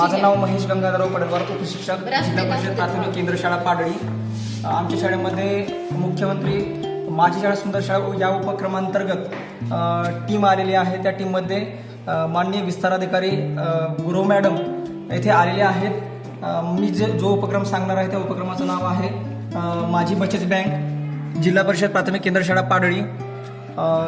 माझं नाव महेश गंगाधरराव पडवार उपशिक्षक जिल्हा परिषद प्राथमिक केंद्र शाळा पाडळी. आमच्या शाळेमध्ये मुख्यमंत्री माझी शाळा सुंदर शाळा या उपक्रमांतर्गत टीम आलेली आहे. त्या टीममध्ये माननीय विस्ताराधिकारी अ, गुरव मॅडम येथे आलेले आहेत. मी जे जो उपक्रम सांगणार आहे त्या उपक्रमाचं नाव आहे माझी बचत बँक जिल्हा परिषद प्राथमिक केंद्र शाळा पाडळी.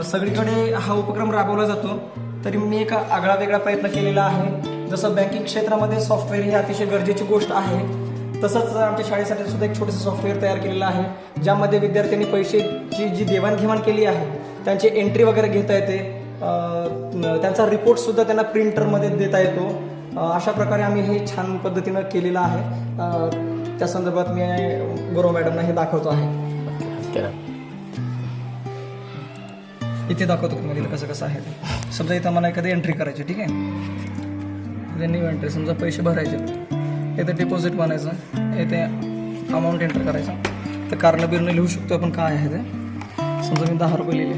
सगळीकडे हा उपक्रम राबवला जातो. तरी मी एक आगळा वेगळा प्रयत्न केलेला आहे. जसं बँकिंग क्षेत्रामध्ये सॉफ्टवेअर ही अतिशय गरजेची गोष्ट आहे तसंच आमच्या शाळेसाठी सुद्धा एक छोटंसं सॉफ्टवेअर तयार केलेलं आहे ज्यामध्ये विद्यार्थ्यांनी पैशाची जी देवाणघेवाण केली आहे त्यांची एंट्री वगैरे घेता येते त्यांचा रिपोर्टसुद्धा त्यांना प्रिंटरमध्ये देता येतो. अशा प्रकारे आम्ही हे छान पद्धतीनं केलेलं आहे. त्या संदर्भात मी गौरव मॅडमना हे दाखवतो आहे. इथे दाखवतो तुम्हाला कसं कसं आहे समजा इथं मला एखादी एंट्री करायची ठीक आहे? न्यू एंट्री समजा पैसे भरायचे इथे डिपॉझिट बनायचं इथे अमाऊंट एंटर करायचा. तर कारणं बिरणं लिहू शकतो आपण काय आहे ते. समजा मी दहा रुपये लिहिले.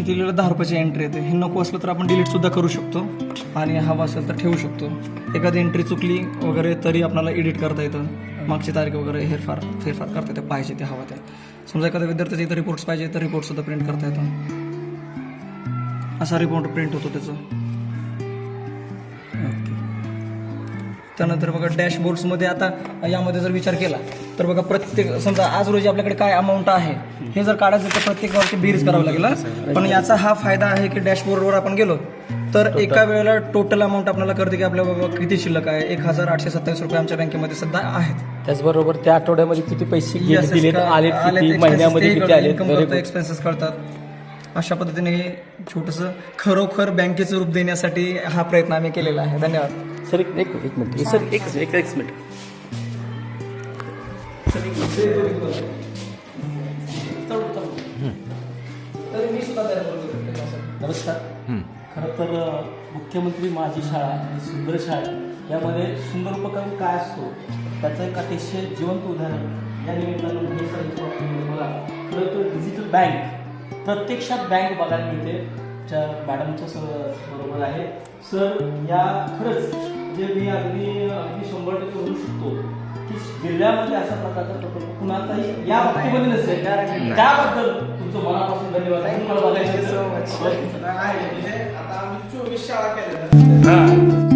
इथे लिहिलं दहा रुपयाची एंट्री येते हे नको असलं तर आपण डिलीट सुद्धा करू शकतो. आणि हवं असेल तर ठेवू शकतो. एखादी एंट्री चुकली वगैरे तरी आपल्याला एडिट करता येतं. मागची तारीख वगैरे हेरफार फेरफार करता येते. पाहिजे ते हवं ते. समजा एखाद्या विद्यार्थ्याचे इथं रिपोर्ट्स पाहिजे तर रिपोर्ट सुद्धा प्रिंट करता येतं. असा रिपोर्ट प्रिंट होतो त्याचं. त्यानंतर बघा डॅशबोर्ड्समध्ये आता यामध्ये जर विचार केला तर बघा प्रत्येक समजा आज रोजी आपल्याकडे काय अमाऊंट आहे हे जर काढायचं तर प्रत्येक गावची बेरीज करावं लागेल. पण याचा हा फायदा आहे की डॅशबोर्डवर आपण गेलो तर एका वेळेला टोटल अमाऊंट आपल्याला कळते की आपल्या बाबा किती शिल्लक आहे? एक हजार आठशे सत्तावीस रुपये आमच्या बँकेमध्ये सध्या आहेत. त्याचबरोबर त्या आठवड्यामध्ये किती पैसे expenses महिन्यामध्ये expenses कळतात. अशा पद्धतीने हे छोटंसं खरोखर बँकेचं रूप देण्यासाठी हा प्रयत्न आम्ही केलेला आहे. धन्यवाद. सर एक एक एक मिनिट. सर एक एक एक मिनिट. नमस्कार. खरं तर मुख्यमंत्री माझी शाळा आणि सुंदर शाळा यामध्ये सुंदर उपक्रम काय असतो? त्याचं एक अतिशय जिवंत उदाहरण या निमित्तानं आपण बघा. खरं तर डिजिटल बँक प्रत्यक्षात बँक बघायला मिळते. मॅडमच्या बरोबर आहे. सर या खरंच जे मी अगदी अगदी शंभर टक्के म्हणू शकतो की जिल्ह्यामध्ये अशा प्रकारचा प्रकल्प कुणाचाही या बाबतीमध्ये नसेल. त्याबद्दल तुमचं मनापासून धन्यवाद. तुम्हाला बघायचं म्हणजे आता आम्ही चोवीस शाळा केल्या. हां.